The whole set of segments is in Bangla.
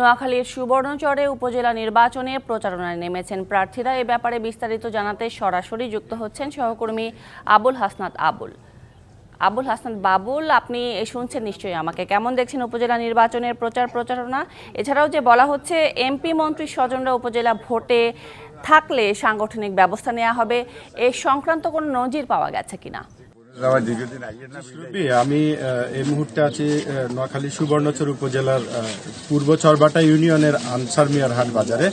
নোয়াখালীর সুবর্ণচরে উপজেলা নির্বাচনে প্রচারণায় নেমেছেন প্রার্থীরা। এ ব্যাপারে বিস্তারিত জানাতে সরাসরি যুক্ত হচ্ছেন সহকর্মী আবুল হাসনাত আবুল। আবুল হাসনাত বাবুল আপনি শুনছেন নিশ্চয়ই আমাকে। কেমন দেখছেন উপজেলা নির্বাচনের প্রচার প্রচারণা? এছাড়াও যে বলা হচ্ছে এমপি মন্ত্রী স্বজনরা উপজেলা ভোটে থাকলে সাংগঠনিক ব্যবস্থা নেওয়া হবে। এ সংক্রান্ত কোনো নজির পাওয়া গেছে কিনা? রবি, আমি এই মুহূর্তে আছি নোয়াখালী সুবর্ণচর উপজেলার পূর্ব চরবাটা ইউনিয়নের আনসার মিয়ার হাট বাজারে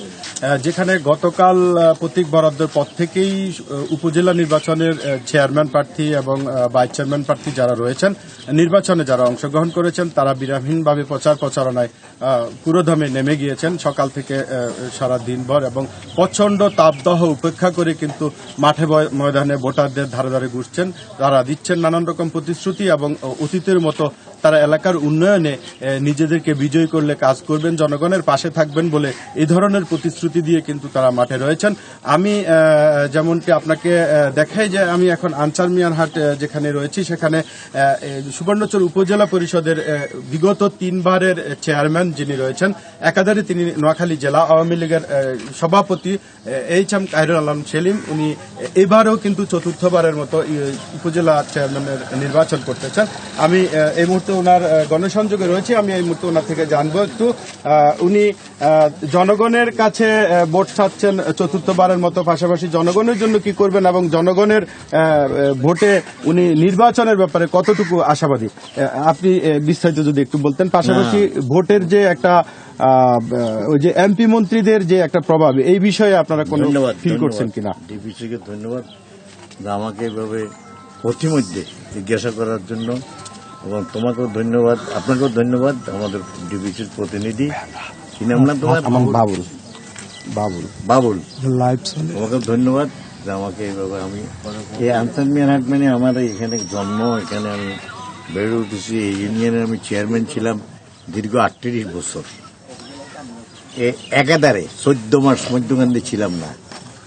যেখানে গতকাল প্রতীক বরাদ্দের পর থেকেই উপজেলা নির্বাচনের চেয়ারম্যান প্রার্থী এবং ভাইস চেয়ারম্যান প্রার্থী যারা রয়েছেন নির্বাচনে যারা অংশগ্রহণ করেছেন তারা বিরামহীনভাবে প্রচার প্রচারণায় আহ, পুরোদমে নেমে গিয়েছেন। সকাল থেকে সারা দিনভর এবং প্রচণ্ড তাপদাহ উপেক্ষা করে কিন্তু মাঠে ময়দানে ভোটারদের ধারে ধারে ঘুরছেন। তারা দিচ্ছেন নানান রকম প্রতিশ্রুতি এবং অতীতের মতো তারা এলাকার উন্নয়নে নিজেদেরকে বিজয়ী করলে কাজ করবেন, জনগণের পাশে থাকবেন বলে এই ধরনের প্রতিশ্রুতি দিয়ে কিন্তু তারা মাঠে রয়েছেন। আমি যেমনটি আপনাকে দেখাই যে আমি এখন আনসার মিয়ানহাট যেখানে রয়েছি, সেখানে সুবর্ণচর উপজেলা পরিষদের বিগত তিনবারের চেয়ারম্যান যিনি রয়েছেন, একাধারে তিনি নোয়াখালী জেলা আওয়ামী লীগের সভাপতি এইচ এম কাহিরুল আলম সেলিম। উনি এবারেও কিন্তু চতুর্থবারের মতো উপজেলা চেয়ারম্যানের নির্বাচন করতে চান। আমি এই মুহূর্তে ওনার গণসংযোগে রয়েছে। আমি এই মুহূর্তে ওনার থেকে জানব একটু। উনি জনগণের কাছে ভোট চাচ্ছেন চতুর্থবারের মতো। পাশাপাশি জনগণের জন্য কি করবেন এবং জনগণের ভোটে উনি নির্বাচনের ব্যাপারে কতটুকু আশাবাদী? আপনি বিস্তারিত যদি একটু বলতেন। পাশাপাশি ভোটের যে একটা ওই যে এমপি মন্ত্রীদের যে একটা প্রভাব এই বিষয়ে আপনারা কোনো ফিল করছেন কিনা? ডিবিসিকে ধন্যবাদ। আমাকে এভাবে প্রতিমধ্যে জিজ্ঞাসা করার জন্য এবং তোমাকেও ধন্যবাদ আপনাকেও ধন্যবাদ আমাদের ডিবিসির প্রতিনিধি। কি নাম না তোমার? বাবুল। বাবুল। বাবুল। তোমাকেও ধন্যবাদ যে আমাকে এইভাবে আমি এই আনসার মিয়ান হাট মানে আমার এখানে জন্ম এখানে আমি বেড়ে উঠেছি এই ইউনিয়নের আমি চেয়ারম্যান ছিলাম দীর্ঘ আটত্রিশ বছর। এ একাধারে চোদ্দ মাস মধ্যখান্তি ছিলাম না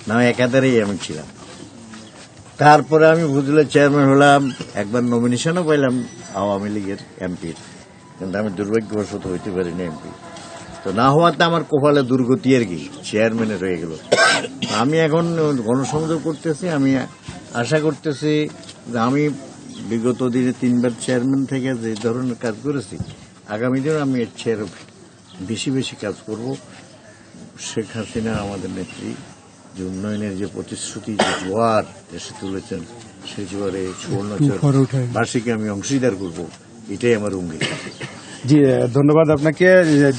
না একাধারেই আমি ছিলাম। তারপরে আমি বুঝলে চেয়ারম্যান হলাম, একবার নমিনেশনও পাইলাম আওয়ামী লীগের এমপির কিন্তু আমি দুর্ভাগ্যবশত হইতে পারিনি এমপি তো না হওয়াতে আমার কপালে দুর্গতি আর কি চেয়ারম্যানে রয়ে গেল। আমি এখন গণসংযোগ করতেছি, আমি আশা করতেছি যে আমি বিগত দিনে তিনবার চেয়ারম্যান থেকে যে ধরনের কাজ করেছি, আগামী দিনে আমি এর চেয়ে আরও বেশি বেশি কাজ করব। শেখ হাসিনা আমাদের নেত্রী। যে উন্নয়নের যে প্রতিশ্রুতি যে জোয়ার এসে তুলেছেন সেই জোয়ারে সুবর্ণচর বার্ষিকী আমি অংশীদার করব এটাই আমার অঙ্গীকার। জি ধন্যবাদ আপনাকে।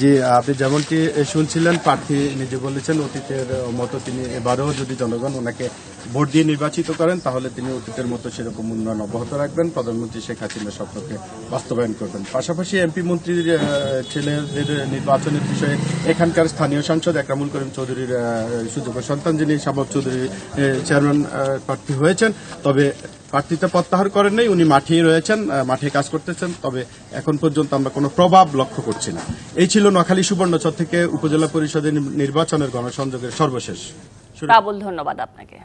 জি, আপনি যেমনটি শুনছিলেন, প্রার্থী নিজে বলেছেন, অতীতের মতো তিনি এবারেও যদি জনগণ ওনাকে ভোট দিয়ে নির্বাচিত করেন, তাহলে তিনি অতীতের মতো সেরকম উন্নয়ন অব্যাহত রাখবেন। প্রধানমন্ত্রী শেখ হাসিনার স্বপ্নকে বাস্তবায়ন করবেন। পাশাপাশি এমপি মন্ত্রীর ছেলেদের নির্বাচনের বিষয়ে এখানকার স্থানীয় সাংসদ একরামুল করিম চৌধুরীর সুযোগ্য সন্তান যিনি শাবাব চৌধুরী চেয়ারম্যান প্রার্থী হয়েছেন। তবে প্রার্থীতে প্রত্যাহার করেন নাই, উনি মাঠেই রয়েছেন মাঠে কাজ করতেছেন, তবে এখন পর্যন্ত আমরা কোনো প্রভাব লক্ষ্য করছি না। এই ছিল নোয়াখালী সুবর্ণচর থেকে উপজেলা পরিষদের নির্বাচনের গণসংযোগের সর্বশেষ। ধন্যবাদ আপনাকে।